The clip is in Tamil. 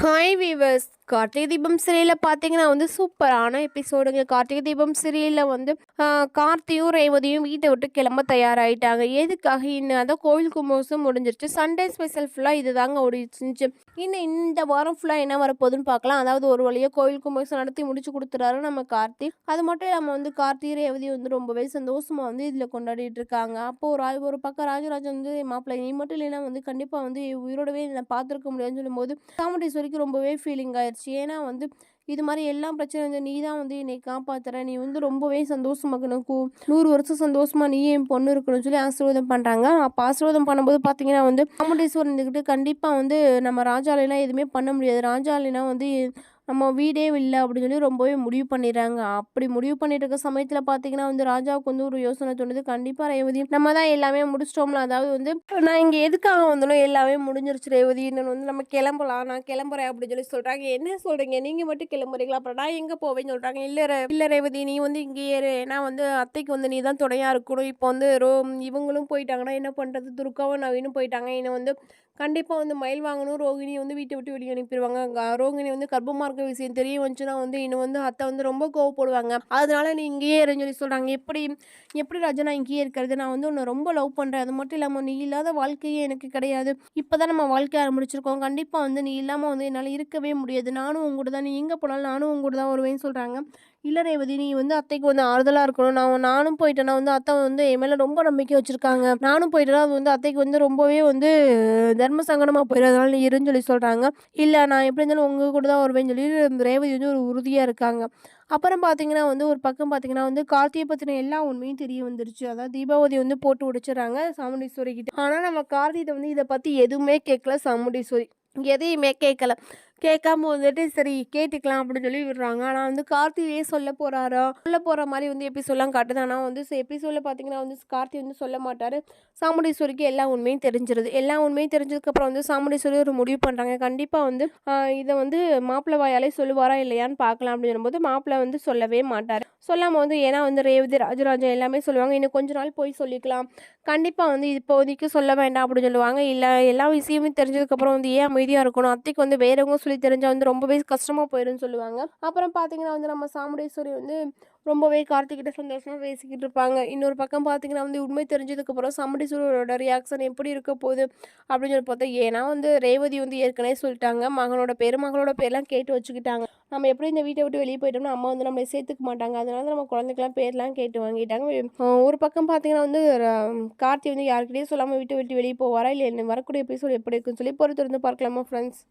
ஹாய் வீவர்ஸ் கார்த்திகை தீபம் சீரியலில் பார்த்தீங்கன்னா வந்து சூப்பரான எபிசோடுங்க. கார்த்திகை தீபம் சீரியலில் வந்து கார்த்தியும் ரேவதியும் வீட்டை விட்டு கிளம்ப தயாராகிட்டாங்க எதுக்காக? இன்னும் அதான் கோவில் கும்பகோசம் முடிஞ்சிருச்சு. சண்டே ஸ்பெஷல் ஃபுல்லாக இது தாங்க ஓடிச்சுச்சு இன்னும் இந்த வாரம் ஃபுல்லாக என்ன வரப்போகுதுன்னு பார்க்கலாம் அதாவது ஒரு வழியாக கோவில் கும்போசம் நடத்தி முடிச்சு கொடுத்துறாரு நம்ம கார்த்தி. அது மட்டும் இல்லாமல் வந்து கார்த்தி ரேவதி வந்து ரொம்பவே சந்தோஷமாக வந்து இதில் கொண்டாடிட்டு இருக்காங்க. அப்போது ஒரு ஆள் ஒரு பக்கம் ராஜராஜன் வந்து மாப்பிள்ளை நீ மட்டும் இல்லைன்னா வந்து கண்டிப்பாக வந்து உயிரோடவே நான் பார்த்துருக்க முடியாதுன்னு சொல்லும்போது சாமுண்டீஸ்வரிக்கு ரொம்பவே ஃபீலிங் ஆயிடுச்சு. ஏன்னா வந்து இது மாதிரி எல்லா பிரச்சனை வந்து நீ தான் வந்து என்னை காப்பாற்றுற நீ வந்து ரொம்பவே சந்தோஷமாக்கணும் கூ நூறு வருஷம் சந்தோஷமாக நீ என் பொண்ணு இருக்கணும்னு சொல்லி ஆசீர்வாதம் பண்ணுறாங்க அப்போ ஆசீர்வாதம் பண்ணும்போது பார்த்தீங்கன்னா வந்து சாமுண்டீஸ்வரன் இருந்துக்கிட்டு கண்டிப்பாக வந்து நம்ம ராஜாலைனா எதுவுமே பண்ண முடியாது. ராஜாலைனா வந்து நம்ம வீடே இல்லை அப்படின்னு சொல்லி ரொம்பவே முடிவு பண்ணிடுறாங்க. அப்படி முடிவு பண்ணிட்டு இருக்க சமயத்தில் பார்த்தீங்கன்னா வந்து ராஜாவுக்கு வந்து ஒரு யோசனை தோணுது. கண்டிப்பாக ரேவதி நம்ம தான் எல்லாமே முடிச்சிட்டோம்ல. அதாவது வந்து நான் இங்கே எதுக்காக வந்தாலும் எல்லாமே முடிஞ்சிருச்சு ரேவதி. இன்னொன்று வந்து நம்ம கிளம்பலாம். நான் கிளம்புறேன் அப்படின்னு சொல்லி சொல்கிறாங்க என்ன சொல்கிறீங்க நீங்கள் மட்டும் கிளம்புறீங்களா? அப்புறம் நான் எங்கே போவேன்னு சொல்கிறாங்க இல்லை இல்லை ரேவதி நீ வந்து இங்கே ஏறு ஏன்னா வந்து அத்தைக்கு வந்து நீ தான் துணையாக இருக்கணும். இப்போ வந்து ரோ இவங்களும் போயிட்டாங்கன்னா என்ன பண்ணுறது துர்காவும் நவீனும் போயிட்டாங்க. என்னை வந்து கண்டிப்பாக வந்து மயில் வாங்கணும். ரோகிணி வந்து வீட்டை விட்டு வெளியே அனுப்பிடுவாங்க ரோகிணி வந்து கர்ப்பமாக இருக்க விஷயம் தெரிய வந்துச்சுன்னா வந்து இன்னும் வந்து அத்தை வந்து ரொம்ப கோவப்படுவாங்க. அதனால நீ இங்கேயே இருன்னு சொல்லி சொல்கிறாங்க எப்படி எப்படி ராஜா நான் இங்கேயே இருக்கிறது? நான் வந்து உன்னை ரொம்ப லவ் பண்ணுறேன் அது மட்டும் இல்லாமல் நீ இல்லாத வாழ்க்கையே எனக்கு கிடையாது. இப்போ தான் நம்ம வாழ்க்கை ஆரம்பிச்சிருக்கோம். கண்டிப்பாக வந்து நீ இல்லாமல் வந்து என்னால் இருக்கவே முடியாது. நானும் உங்கள்கிட்ட தான். நீ எங்கே போனாலும் நானும் உங்கள்கிட்ட தான் வருவேன்னு சொல்கிறாங்க இல்லை ரேவதி நீ வந்து அத்தைக்கு வந்து ஆறுதலாக இருக்கணும். நான் நானும் போயிட்டேன்னா வந்து அத்தை வந்து என் மேலே ரொம்ப நம்பிக்கை வச்சுருக்காங்க. நானும் போயிட்டேன்னா அது வந்து அத்தைக்கு வந்து ரொம்பவே வந்து தர்ம சங்கடமாக போயிடும் அதனால நீ இருன்னு சொல்லி சொல்கிறாங்க இல்லை நான் எப்படி இருந்தாலும் உங்கள் கூட தான் வருவேன்னு சொல்லி ரேவதி வந்து ஒரு உறுதியாக இருக்காங்க. அப்புறம் பார்த்தீங்கன்னா வந்து ஒரு பக்கம் பார்த்தீங்கன்னா வந்து கார்த்தியை பற்றின எல்லா உண்மையும் தெரிய வந்துருச்சு. அதாவது தீபாவதி வந்து போட்டு உடைச்சிடுறாங்க சாமுண்டீஸ்வரி கிட்ட. ஆனால் நம்ம கார்த்திகை வந்து இதை பற்றி எதுவுமே கேட்கல சாமுண்டீஸ்வரி. எதையுமே கேட்கல. கேட்காம வந்துட்டு சரி கேட்டுக்கலாம் அப்படின்னு சொல்லி விடுறாங்க. ஆனால் வந்து கார்த்தியே சொல்ல போகிறாரா சொல்ல போகிற மாதிரி வந்து எபிசோட்லாம் காட்டுது. ஆனால் வந்து எபிசோடில் பார்த்தீங்கன்னா வந்து கார்த்தி வந்து சொல்ல மாட்டார். சாமுண்டீஸ்வரிக்கு எல்லா உண்மையும் தெரிஞ்சிருது. எல்லா உண்மையும் தெரிஞ்சதுக்கப்புறம் வந்து சாமுண்டீஸ்வரி ஒரு முடிவு பண்ணுறாங்க கண்டிப்பாக வந்து இதை வந்து மாப்பிள்ளை வாயாலே சொல்லுவாரா இல்லையான்னு பார்க்கலாம் அப்படின்னு சொல்லும்போது மாப்பிள்ளை வந்து சொல்லவே மாட்டார். சொல்லாமல் வந்து ஏன்னா வந்து ரேவதி ராஜராஜன் எல்லாமே சொல்லுவாங்க. இன்னும் கொஞ்ச நாள் போய் சொல்லிக்கலாம். கண்டிப்பாக வந்து இப்போதைக்கு சொல்ல வேண்டாம் அப்படின்னு சொல்லுவாங்க. இல்லை எல்லா விஷயமும் தெரிஞ்சதுக்கப்புறம் வந்து ஏன் அமைதியாக இருக்கணும்? அத்தைக்கு வந்து வேறவங்க சொல்லி தெரிஞ்சால் வந்து ரொம்பவே கஷ்டமாக போயிடும்னு சொல்லுவாங்க. அப்புறம் பார்த்தீங்கன்னா வந்து நம்ம சாமுடேஸ்வரி வந்து ரொம்பவே கார்த்திகிட்ட சந்தோஷமாக பேசிக்கிட்டு இருப்பாங்க. இன்னொரு பக்கம் பார்த்தீங்கன்னா வந்து உண்மை தெரிஞ்சதுக்கப்புறம் சாமுண்டீஸ்வரோட ரியாக்ஷன் எப்படி இருக்க போகுது அப்படின்னு சொல்லி பார்த்தா ஏன்னா வந்து ரேவதி வந்து ஏற்கனவே சொல்லிட்டாங்க. மகனோட பேர் மகளோட பேர்லாம் கேட்டு வச்சுக்கிட்டாங்க. நம்ம எப்படி இந்த வீட்டை விட்டு வெளியே போயிட்டோம்னா அம்மா வந்து நம்மளை சேர்த்துக்க மாட்டாங்க. அதனால நம்ம குழந்தைக்கெல்லாம் பேர்லாம் கேட்டு வாங்கிட்டாங்க. ஒரு பக்கம் பார்த்தீங்கன்னா வந்து கார்த்தி வந்து யாருக்கிட்டேயும் சொல்லாமல் வீட்டை விட்டு வெளியே போவாரா? இல்லை என்ன வரக்கூடிய எபிசோட் எப்படி இருக்குன்னு சொல்லி பொறுத்து இருந்து பார்க்கலாமா ஃப்ரெண்ட்ஸ்